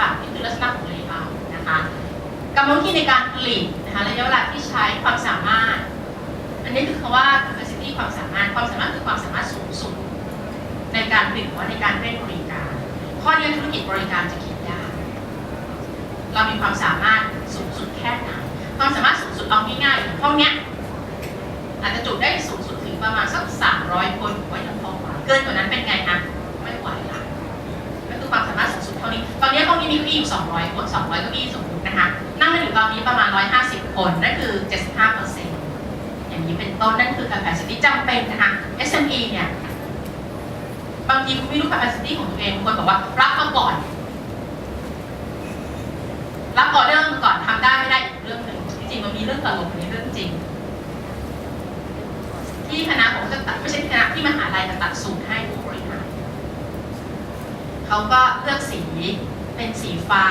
แบบนี่คือลักษณะของ layout นะคะกรรมวิธีในการผลิตนะคะระยะเวลาที่ใช้ความสามารถ อันนี้คือคำว่า capacity ความสามารถความสามารถคือความสามารถสูงสุด ในการผลิตหรือว่าในการเร่งบริการ ข้อนี้ธุรกิจบริการจะคิดยากเรามีความสามารถสูงสุดแค่ไหนความสามารถสูงสุดเอาง่ายๆห้องเนี้ยอาจจะจุได้สูงสุดถึงประมาณสัก300 คนผมว่ายังพอไหวเกินกว่านั้นเป็นไงอะไม่ไหวละก็คือความสามารถสูงสุดเท่านี้ ตอนนี้ห้องนี้มีอยู่ 200 คน 200เก้าอี้สมมตินะคะ นั่งกันอยู่ตอนนี้ประมาณ 150 คน นั่นคือ 75เปอร์เซ็นต์อย่างนี้เป็นต้น นั่นคือ capacity จำเป็นนะคะ SME เนี่ย บางทีคุณไม่รู้ capacity ของตัวเองบางคนบอกว่ารับมาก่อน รับออเดอร์มาก่อนทำได้ไม่ได้อีกเรื่องหนึ่งจริงๆมันมีเรื่องตลกในเรื่องจริง ที่คณะผมจะตัดไม่ใช่คณะที่มหาลัยจะตัดสูตรให้ผู้บริหารเขาก็เลือกสี เป็นสีฟ้า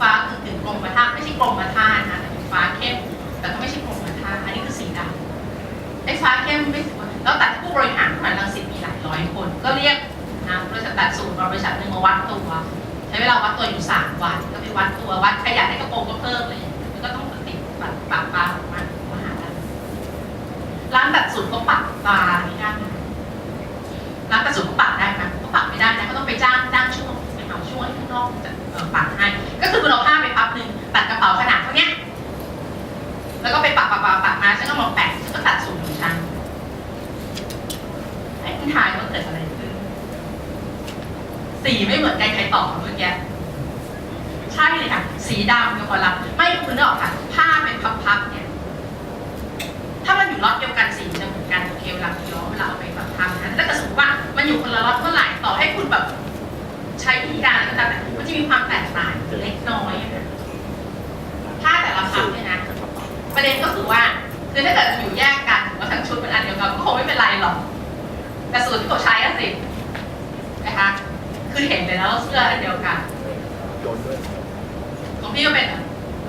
ฟ้าคือถึงกรมท่าไม่ใช่กรมท่านะคะเป็นฟ้าเข้ม แต่ก็ไม่ใช่กรมท่าอันนี้คือสีดำไอ้ฟ้าเข้มไม่ถือว่าแล้วตัดผู้บริหารผ่านรังสิตมีหลายร้อยคน ก็เรียกนะบริษัทตัดสูตรบริษัทหนึ่งมาวัดตัว ใช้เวลาวัดตัวอยู่สามวัน ก็ไปวัดตัววัดขยะให้กระโปรงก็เพิ่มเลยแล้วก็ต้องติดปัดปากปลาออกมามาหาลัยร้านตัดสูตรก็ปักปลาไม่ได้ ตอบเมื่อกี้ใช่เลยค่ะสีดำกับคนละไม่คุณนึกออกค่ะผ้าเป็นพับๆเนี่ย ถ้ามันอยู่ล็อตเดียวกันสีจะเหมือนกันโอเคเวลาย้อมเวลาเอาไปแบบทำนะแต่ถ้าสมมติว่ามันอยู่คนละล็อตเมื่อไหร่ต่อให้คุณแบบ ใช้วิธีการอะไรก็ตามแต่มันจะมีความแตกต่างเล็กน้อยอะนะผ้าแต่ละพับเนี่ยนะประเด็นก็คือว่าคือถ้าเกิดอยู่แยกกันหรือว่าทั้งชุดเป็นอันเดียวกันก็คงไม่เป็นไรหรอกแต่สูตรที่เขาใช้อะสินะคะ คือเห็นเลยแล้วเสื้ออันเดียวกันโยนด้วยของพี่ก็เป็นอ่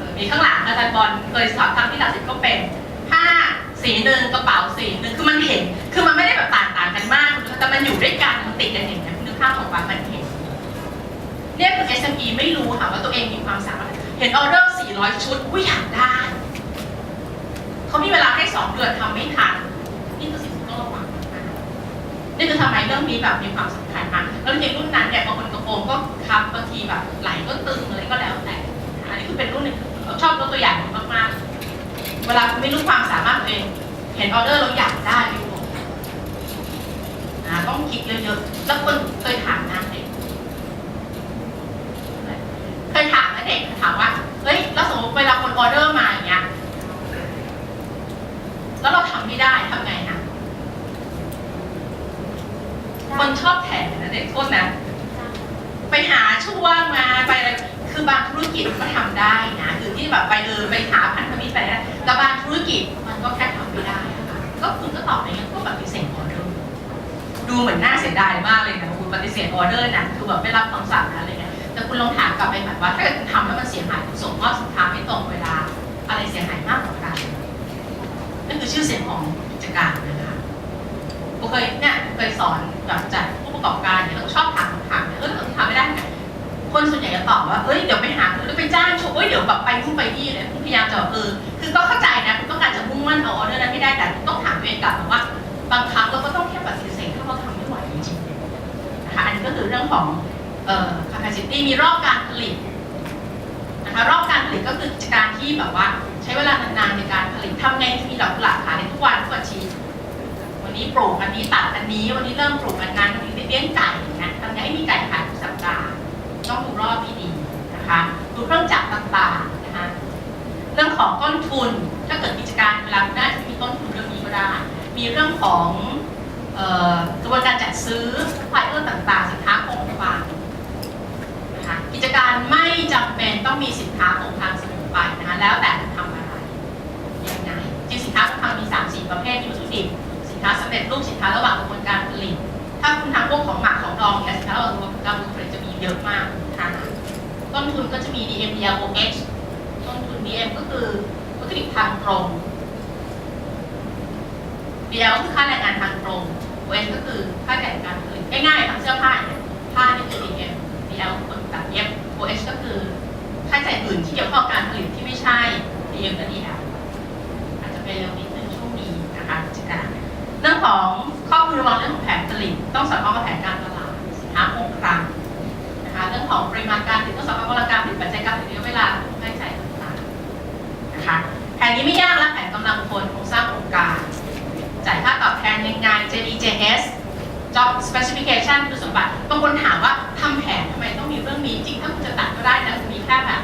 อมีข้างหลังอาจารย์บอลเคยสอนทำที่ดัสิตก็เป็นผ้าสีหนึ่งกระเป๋าสีหนึ่งคือมันเห็น คือมันไม่ได้แบบต่างต่างกันมาก แต่มันอยู่ด้วยกันมันติดกันอย่างนี้ยนึกภาพของว่ามันเห็นเนี่ยคือ SME ไม่รู้ค่ะว่าตัวเองมีความสามารถ เห็นออเดอร์ 400 ชุดอุ้ยอยากได้เขามีเวลาให้สองเดือนทำไม่ทันนี่คือสิ่งที่ต้องระวังมากนี่คือทำไมเรื่องนี้แบบมีความสำคัญ มาแล้วในรุ่นนั้นเนี่ยบางคนกระโปรงก็คับบางทีแบบไหลก็ตึงอะไรก็แล้วแต่อันนี้คือเป็นรุ่นหนึ่งเราชอบยกตัวอย่างมากๆเวลาคุณไม่รู้ความสามารถตัวเองเห็นออเดอร์เราอยากได้ไม่รู้นะต้องคิดเยอะๆ แล้วคนเคยถามงานเด็ก เคยถามนะเด็กถามว่า เฮ้ย แล้วสมมติเวลาคนออเดอร์มาอย่างเงี้ย แล้วเราทำไม่ได้ทำไงนะคนชอบแถนะเด็กโทษนะ ไปหาช่วงมาไปอะไร คือบางธุรกิจมันก็ทำได้นะ คือที่แบบไปเออไปหาพันธมิตรไปได้แต่ิจมันก็แค่ทำไม่ได้อะค่ะก็คุณก็ตอบไปงั้ก็ปฏิเสธออเดอร์ดูเหมือนน่าเสียดายมากเลยนะคุณปฏิเสธออเดอร์นะคือแบบไม่รับคำสั่งนะอะไรเงี้ยแต่คุณลองถามกลับไปแบบว่าถ้าเกิดคุณทำแล้วมันเสียหายคุณส่งมอบสินค้าไม่ตรงเวลา อะไรเสียหายมากกว่ากันนั่นคือชื่อเสียงของกิจการนะคะผมเคยเนี่ยเคยสอนแบบจัดผู้ประกอบการเนี่ยเราชอบถามคำถามเนี่ยเออเราทำไม่ได้ไงคนส่วนใหญ่จะตอบว่า เอ้ย เดี๋ยวไปหาหรือไปจ้างชว์เอ้ย เดี๋ยวแบบไปนู่นไปนี่เลยพยายามจะแบบเออ คือก็เข้าใจ มั่นเอาออเดอร์นั้นให้ได้แต่ต้องถามตัวเองกลับมาว่า บางครั้งเราก็ต้องแค่ปฏิเสธถ้าเราทำไม่ไหวนะคะอันนี้ก็คือเรื่องของเอ่อ capacity มีรอบการผลิตนะคะรอบการผลิตก็คือกิจการที่แบบว่า ใช้เวลานานๆในการผลิตทำไงจะมีดอกกุหลาบขายในทุกวันทุกอาทิตย์วันนี้ปลูกอันนี้ตัดอันนี้วันนี้เริ่มปลูกอันนั้นวันนี้เลี้ยงไก่นะทำไงให้มีไก่ขายทุกสัปดาห์ต้องดูรอบที่ดีนะคะดูเครื่องจักรต่างๆนะคะเรื่องของต้นทุน มีเรื่องของออกระบวนการจัดซื้อซัพพลายเออร์ต่างๆ สินค้าคงวางนะคะกิจการไม่จำเป็นต้องมีสินค้าคงคลังเสมอไปนะคะแล้วแต่คุณทำอะไรยังไงจริงสินค้าคงคลังมี3 4ประเภทมีวัตถุดิบสินค้าสำเร็จรูปสินค้าระหว่างกระบวนการผลิต ถ้าคุณทำพวกของหมักของดองเนี่ยสินค้าระหว่างกระบวนการผลิตจะมีเยอะมากนะคะต้นทุนก็จะมี DM DLOH ต้นทุน DM ก็คือวัตถุดิบทางตรง DL ก็คือค่าแรงงานทางตรง OH ก็คือค่าแรงงานผลิตง่ายๆทำเสื้อผ้าเนี่ยผ้านี่คือ DM DL คนตัดเย็บ OH ก็คือค่าใช้จ่ายอื่นที่เกี่ยวข้องกับการผลิตที่ไม่ใช่ DM และ DL อาจจะเป็นเร็วนิดนึงช่วงนี้นะคะกิจการเรื่องของข้อมูลระวังเรื่องของแผนผลิตต้องสอดคล้องกับแผนการตลาดสินค้าคงคลังนะคะเรื่องของปริมาณการผลิตต้อง job specification คุณสมบัติบางคนถามว่าทำแผนทำไมต้องมีเรื่องนี้ จริงถ้าคุณจะตัดก็ได้นะมีแค่แบบ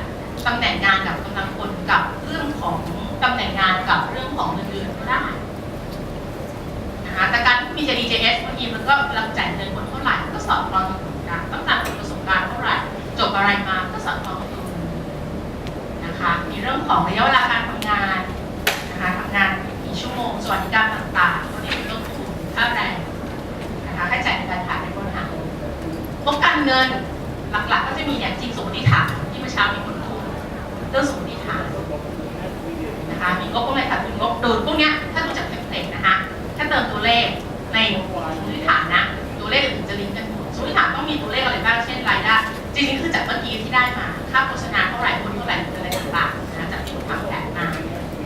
ตำแหน่งงานกับกำลังคนกับเรื่องของตำแหน่งงานกับเรื่องของเงินเดือนก็ได้นะคะแต่การที่มี JDJS บางทีมันก็รับจ่ายเงินคนเท่าไหร่ก็สอดคล้องกับประสบการณ์ต้องการประสบการณ์เท่าไหร่จบอะไรมาก็สอดคล้องกับตัวนะคะมีเรื่องของระยะเวลา เงินหลักๆ ก็จะมีอย่างจริงสมมติฐานที่เมื่อเช้ามีคนพูดเรื่องสมมติฐานนะคะมีงบพวกอะไรค่ะคืองบดูพวกเนี้ยถ้าดูจากเทมเพลตนะคะถ้าเติมตัวเลขในสมมติฐานนะตัวเลขอื่นจะลิงก์กันหมดสมมติฐานต้องมีตัวเลขอะไรบ้างเช่นรายได้จริงๆคือจากเมื่อกี้ที่ได้มาค่าโฆษณาเท่าไหร่คนเท่าไหร่อะไรต่างๆนะจากที่ผมทำแผนมา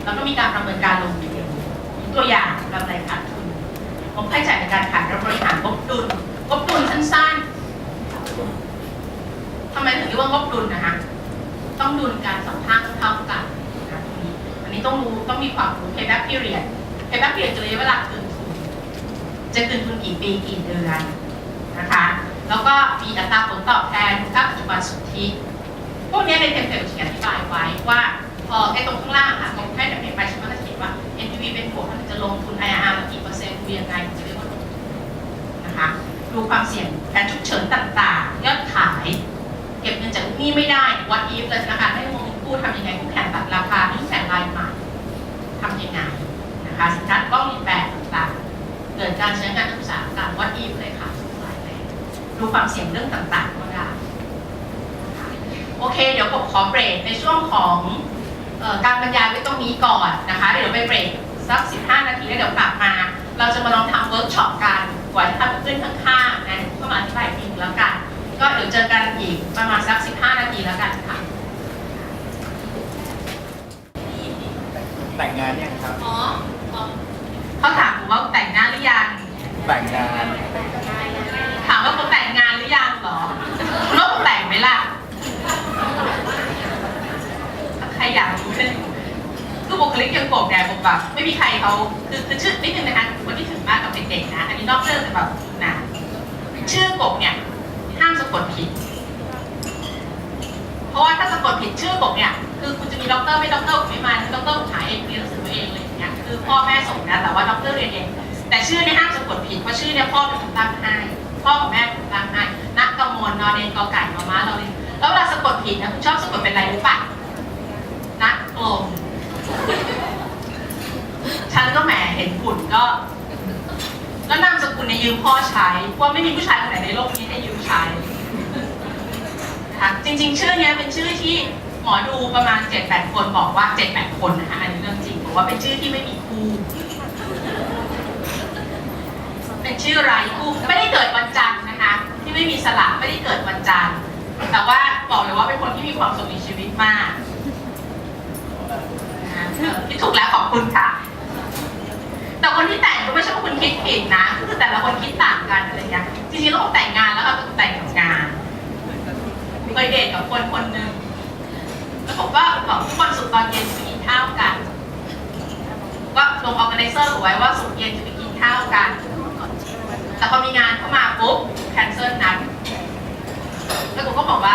แล้วก็มีการประเมินการลงทุนตัวอย่างกำไรขาดทุนงบค่าใช้จ่ายในการขายและบริหารงบดุลงบดุลสั้นๆ ทำไมถึงเรียกว่างบดุลนะคะ ต้องดุลการสองข้างเท่ากันนะคะตรงนี้อันนี้ต้องรู้ต้องมีความรู้ payback period payback period จะระยะเวลาคืนทุนจะคืนทุนกี่ปีกี่เดือนนะคะ แล้วก็มีอัตราผลตอบแทนค่าปัจจุบันสุทธิพวกนี้ในเทมเพลตเขียนอธิบายไว้ว่าพอไอ้ตรงข้างล่างค่ะตรงให้แต่เพียงไปใช่ไหมก็จะเขียนว่า NPV เป็นบวกมันจะลงทุน IRR กี่เปอร์เซ็นต์ดูยังไงถึงจะเรียกว่าลงทุนนะคะ ดูความเสี่ยงการฉุกเฉินต่างๆ ยอดขาย เก็บเงินจากลูกหนี้ไม่ได้ what if เลยนะคะให้วงเงินกู้ทำยังไงคู่แข่งตัดราคาคู่แข่งรายใหม่ทำยังไงนะคะสินค้าต้องมีแปลต่างๆเกิดการใช้งานอุตสาหกรรม what if เลยค่ะทุกรายเลยดูความเสี่ยงเรื่องต่างๆก็ได้โอเค เดี๋ยวผมขอเบรกในช่วงของการบรรยายไว้ตรงนี้ก่อนนะคะเดี๋ยวไปเบรกสัก 15 นาทีแล้วเดี๋ยวกลับมา เราจะมาลองทำเวิร์กช็อปกันไว้ทำขึ้นข้างๆนะเข้ามาอธิบายอีกทีนึงแล้วกัน ก็เดี๋ยวเจอกันอีกประมาณสัก 15 นาทีแล้วกันค่ะ แต่งงานยังครับ อ๋อเขาถามผมว่าแต่งงานหรือยัง แต่งงาน ถามว่าเขาแต่งงานหรือยังเหรอแล้วผมแต่งไหมล่ะ ใครอยากรู้เนี่ยคือบุคลิกยังโกบแดงผมแบบไม่มีใครเขาคือคือชื่อนิดนึงนะคะคนที่ถึงมากกับเด็กๆนะ อันนี้นอกเรื่องแต่แบบนะชื่อกบเนี่ยห้าม สะกดผิด เพราะว่าถ้าสะกดผิดชื่อกเนี่ย คือคุณจะมีด็อกเตอร์ไม่ด็อกเตอร์ไม่มาด็อกเตอร์หายเองเรียนหนังสือตัวเองเลยอย่างเงี้ยคือพ่อแม่ส่งนะแต่ว่าด็อกเตอร์เรียนเองแต่ชื่อเนี่ยห้ามสะกดผิดเพราะชื่อเนี่ยพ่อเป็นคนตั้งให้พ่อกับแม่เป็นคนตั้งให้นักกมลนอนเนนกอไก่นอม้าเราเรียนแล้วเวลาสะกดผิดนะคุณชอบสะกดเป็นอะไรรู้ป่ะนักกลมฉันก็แหมเห็นฝุ่นก็ แล้วนามสกุลเนี่ยยืมพ่อใช้เพราไม่มีผู้ชายคนไหนในโลกนี้ให้ยืมใช้นะคะจริง ๆ ชื่อเนี้ยเป็นชื่อที่หมอดูประมาณ 7-8 คนบอกว่า 7-8 คนนะคะอันนี้เรื่องจริงบอกว่าเป็นชื่อที่ไม่มีคู่เป็นชื่อไรคู่ไม่ได้เกิดวันจันทร์นะคะ ที่ไม่มีสระไม่ได้เกิดวันจันทร์แต่ว่าบอกเลยว่าเป็นคนที่มีความสุขในชีวิตมากนะคะเออที่ถูกแล้วขอบคุณค่ะ แต่คนที่แต่งก็ไม่ใช่ว่าคุณคิดผิดนะคือแต่ละคนคิดต่างกันอะไรเงี้ยจริงๆแล้วผมแต่งงานแล้วค่ะแต่งงานเคยเดทกับคนคนหนึ่งแล้วผมก็บอกทุกวันศุกตอนเย็นจะไปกินข้าวกันก็ลงออร์แกไนเซอร์ไว้ว่าศุกเย็นจะไปกินข้าวกัน แต่พอมีงานเข้ามาปุ๊บแคนเซิลนัดแล้วผมก็บอกว่า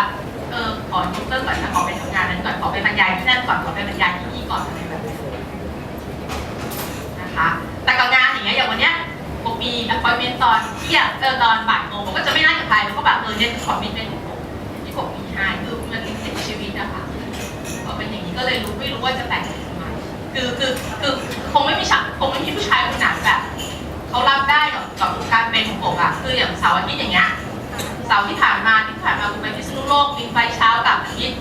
เออขอยกเลิกก่อนนะขอไปทำงานนั้นก่อนขอไปบรรยายที่นั่นก่อนขอไปบรรยายที่นี่ก่อนอะไรแบบนี้นะคะ แต่กับงาน อย่างเงี้ยอย่างวันเนี้ยผมมีอปพอยเมนตอนเที่ยงเออตอนบ่ายโมงผมก็จะไม่นัดกับใครแล้วก็แบบเออเนี่ยคือคอมมิชเมนของผมที่ผมมีให้คือมันลิงก์กับชีวิตอะค่ะพอเป็นอย่างนี้ก็เลยรู้ไม่รู้ว่าจะแต่งทำไมคือคือคือคงไม่มีฉากคงไม่มีผู้ชายคนไหนแบบเขารับได้กับกับการเป็นของผมอะคืออย่างเสาร์อาทิตย์อย่างเงี้ยเสาร์ที่ผ่านมาที่ผ่านมาคุณไปพิษณุโลกบินไปเช้ากับอาทิตย์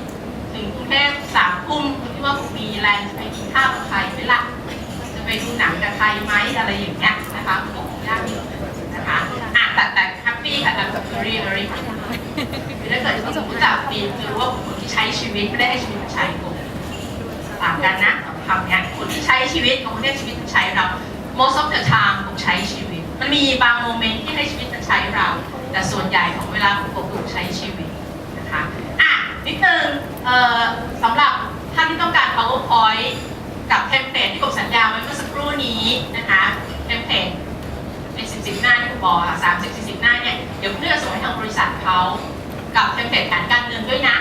ถึงกรุงเทพสามทุ่มคุณคิดว่าผมมีแรงไปกินข้าวกับใครไหมล่ะ ไปดูหนังกับใครไหมอะไรอย่างเงี้ยนะคะมันก็คงยากอยู่นะคะอะแต่แต่แฮป happy ค่ะ I'm very very happy ถ้าเกิดคุณรู้จักปีคือรู้ว่าคนที่ใช้ชีวิตไม่ได้ให้ชีวิตมันใช้ผมต่างกันนะสองคำเนี้ยคนที่ใช้ชีวิตกับคนที่ให้ชีวิตมันใช้เรา most of the time ผมใช้ชีวิต มันมีบางโมเมนต์ที่ให้ชีวิตมันใช้เรา แต่ส่วนใหญ่ของเวลาผมผมใช้ชีวิตนะคะอะนิดนึงเอ่อสำหรับท่านที่ต้องการ powerpoint กับเทมเพลตที่ผมสัญญาไว้เมื่อสักครู่นี้นะคะเทมเพลตเป็นสิบสิบหน้าที่ผมบอกค่ะสามสิบสี่สิบหน้าเนี่ยเดี๋ยวเพื่อส่งให้ทางบริษัทเขากับเทมเพลตแผนการเงินด้วยนะ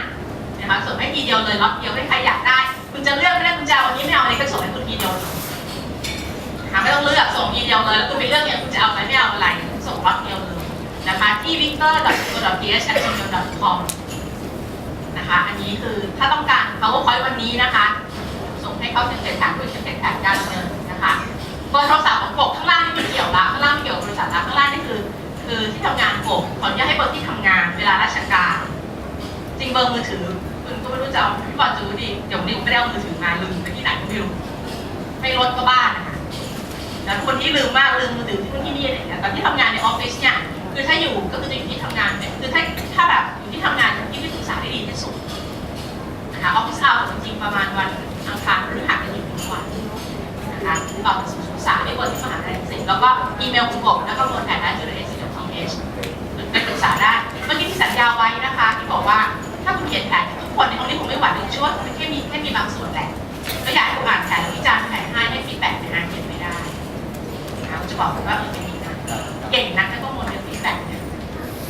นะคะส่งให้ทีเดียวเลยล็อตเดียวให้ใครอยากได้ คุณจะเลือกไม่ได้คุณจะเอาอันนี้ไม่เอาอันนี้ก็ส่งให้คุณทีเดียวนะคะไม่ต้องเลือกส่งทีเดียวเลยแล้วคุณไปเลือกเนี่ยคุณจะเอาอะไรไม่เอาอะไรส่งล็อตเดียวเลยนะคะที่ victor.co.th@gmail.com นะคะอันนี้คือถ้าต้องการ powerpoint วันนี้นะคะ ให้เขาเทมเพลตแผนด้วยเทมเพลตแผนการเงินนะคะเบอร์โทรศัพท์ของกบข้างล่างนี่ไม่เกี่ยวละข้างล่างไม่เกี่ยวกับบริษัทละข้างล่างนี่คือ คือที่ทำงานกบขออนุญาตให้เบอร์ที่ทำงานเวลาราชการ จริงเบอร์มือถือคุณก็ไม่รู้จะเอาพี่บอลจะรู้ดิเดี๋ยวนี้ผมไม่ได้เอามือถือมาลืมไปที่ไหนก็ไม่รู้ไม่รถก็บ้านนะคะแต่คนที่ลืมมากลืมมือถือที่นู่นที่นี่อะไรอย่างเงี้ยแต่ที่ทำงานในออฟฟิศเนี่ยคือถ้าอยู่ก็คือจะอยู่ที่ทำงานเนี่ยคือถ้าถ้าแบบอยู่ที่ทำงานที่ที่ปรึกษาได้ดีที่สุดนะคะออฟฟิศเอาจริงๆประมาณวัน อังคารหรือหักกันอยู่ทุกวันนะคะต่อจากศูนย์ศึกษาที่บนที่มหาลัยรังสิตแล้วก็อีเมลคุณกบแล้วก็โมนแอนด์จูเลียสกับทีเอชไปปรึกษาได้เมื่อกี้ที่สัญญาไว้นะคะ ที่บอกว่าถ้าคุณเขียนแผนทุกคนในห้องนี้ผมไม่หวั่นเลยช่วยคุณแค่มีแค่มีบางส่วนแหละก็อยากให้คุณอ่านแผนวิจารณ์แผนให้ให้ฟีดแบ็กในงานเขียนไม่ได้นะคะจะบอกคุณว่าเออเป็นอย่างนี้นะเก่งนักแล้วก็มนเป็นฟีดแบ็กเนี่ย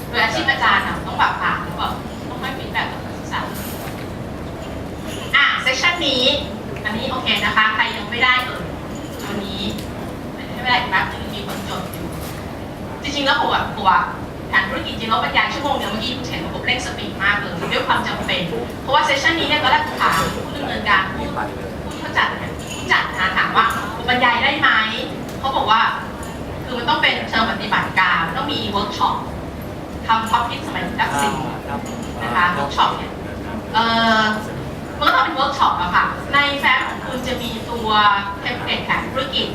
โดยอาชีพอาจารย์ต้องแบบผ่านหรือเปล่าต้องให้ฟีดแบ็กกับนักศึกษา อะเซส ชันนี้ อันนี้โอเคนะคะ ใครยังไม่ได้เอ่ยตัวนี้ไม่เป็นไรแป๊บนึงมีคนจดอยู่ จริงๆแล้วผมอะผมอะแผนธุรกิจจริงแล้วบรรยายชั่วโมงเดียวเมื่อกี้คุณเห็นว่าผมเร่งสปีดมากเลยด้วยความจำเป็น เพราะว่าเซสชันนี้เนี่ยตอนแรกผมถามผู้ดำเนินการผู้ผู้ที่เขาจัดเนี่ยผู้จัดนะถามว่าผมบรรยายได้ไหมเขาบอกว่าคือมันต้องเป็นเชิงปฏิบัติการมันต้องมีเวิร์กช็อปทำท็อปพิสมัยนักสินนะคะเวิร์กช็อปเนี่ยเอ่อ มันก็ต้องเป็นเวิร์กช็อปอะค่ะ ในแฟ้มของคุณจะมีตัวเทมเพลตแผนธุรกิจ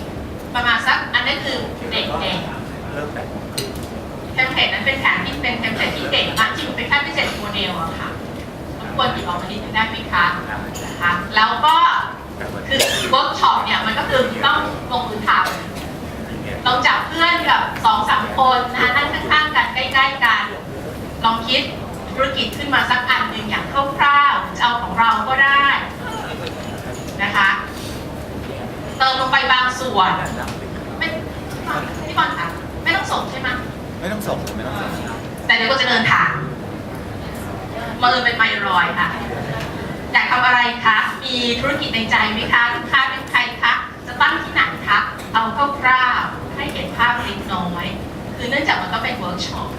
ประมาณสักอันนั้นคือเด็กเด็กเริ่มแต่เทมเพลตนั้นเป็นแผนที่เป็นเทมเพลตที่เด็กมากจริงเป็นแค่พิเศษโมเดลอะค่ะรบกวนหยิบออกมานิดนึงได้ไหมคะนะคะแล้วก็คือเวิร์กช็อปเนี่ยมันก็คือต้องลงมือทำลองจับเพื่อนกับสองสามคนนะคะนั่งข้างๆกันใกล้ ๆ กัน ลองคิดธุรกิจขึ้นมาสักอันหนึ่งอย่างคร่าวๆ เอาของเราก็ได้นะคะเติมลงไปบางส่วนไม่พี่บอลค่ะไม่ต้องส่งใช่ไหมไม่ต้องส่งไม่ต้องส่งแต่เดี๋ยวก็จะเดินถามมาเลยเป็นไมลอยค่ะอยากทำอะไรคะมีธุรกิจในใจไหมคะลูกค้าเป็นใครคะจะตั้งที่ไหนคะเอาคร่าวๆให้เห็นภาพเล็กน้อยคือเนื่องจากมันก็เป็นเวิร์กช็อป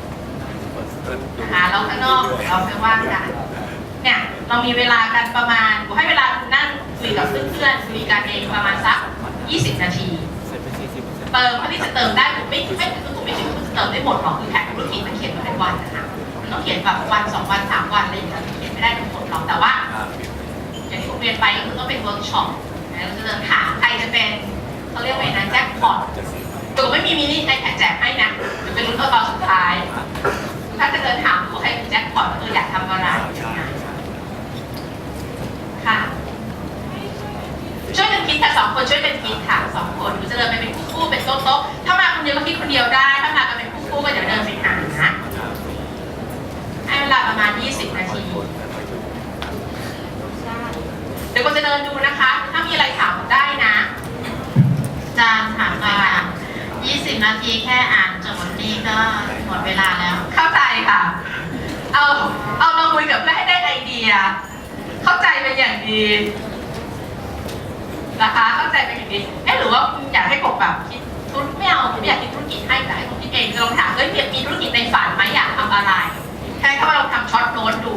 นะคะแล้วข้างนอกเราไปว่ากัน เนี่ยเรามีเวลากันประมาณผมให้เวลาคุณนั่งคุยกับเพื่อนๆคุยกันเองประมาณสัก 20 นาที เติมเท่าที่จะเติมได้ผมไม่ไม่คือผมไม่ถึงคุณจะเติมได้หมดหรอกคือแผนธุรกิจมันเขียนมาเป็นวันนะคะมันต้องเขียนแบบวันสองวันสามวันอะไรอย่างเงี้ยเขียนไม่ได้ทั้งหมดหรอกแต่ว่า อย่างที่ผมเรียนไปก็คือต้องเป็นเวิร์กช็อปนะเราจะเดินถามใครจะเป็นเขาเรียกว่าไงนะแจ็คพอตต่ก็ไม่มีมินิไอแพดแจกให้นะจะเป็นรุ่นตอนสุดท้ายถ้าจะเดินถามเขาให้แจ็คพอตก็คืออยากทำอะไร ค่ะ ช่วยกันคิดค่ะสองคนช่วยกันคิดค่ะสองคนหรือจะเดินไปเป็นคู่เป็นโต๊ะๆถ้ามาคนเดียวก็คิดคนเดียวได้ ถ้ามากันเป็นคู่ก็เดี๋ยวเดินไปหาให้เวลาประมาณ 20 นาทีเดี๋ยวก็จะเดินดูนะคะ ถ้ามีอะไรถามได้นะอาจารย์ถามมา20 นาทีแค่อ่านจทย์นี่ก็หมดเวลาแล้ว เข้าใจค่ะ เอาเอามาคุยกับเพื่อให้ได้ไอเดีย เข้าใจเป็นอย่างดีนะคะ เข้าใจเป็นอย่างดีเอ๊ะหรือว่าคุณอยากให้ผมแบบคิดธุรไม่เอาผมอยากคิดธุรกิจให้แต่ให้ผมคิดเองจะลองถามเอ้ยมีธุรกิจในฝันไหมอยากทำอะไรแค่เขาเราทำช็อตโน้ตดู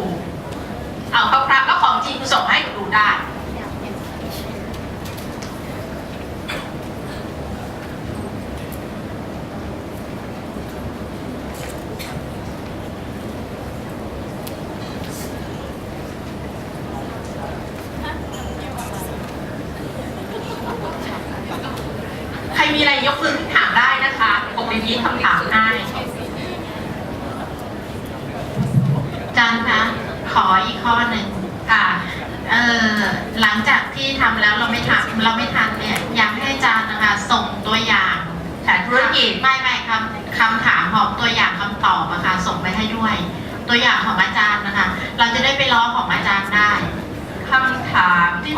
เอาคร่าวๆแล้วของจริงคุณส่งให้หนูดูได้ มีอะไรยกมือถามได้นะคะผมจะยี้คำถามให้จันคะขออีกข้อหนึ่งค่ะเออหลังจากที่ทำแล้วเราไม่ทำเราไม่ทันเนี่ยอยากให้จานนะคะ ส่งตัวอย่างแผนธุรกิจไม่ไม่คำคำถามของตัวอย่างคำตอบนะคะส่งไปให้ด้วย ตัวอย่างของอาจารย์นะคะ เราจะได้ไปล้อของอาจารย์ได้ คำถามที่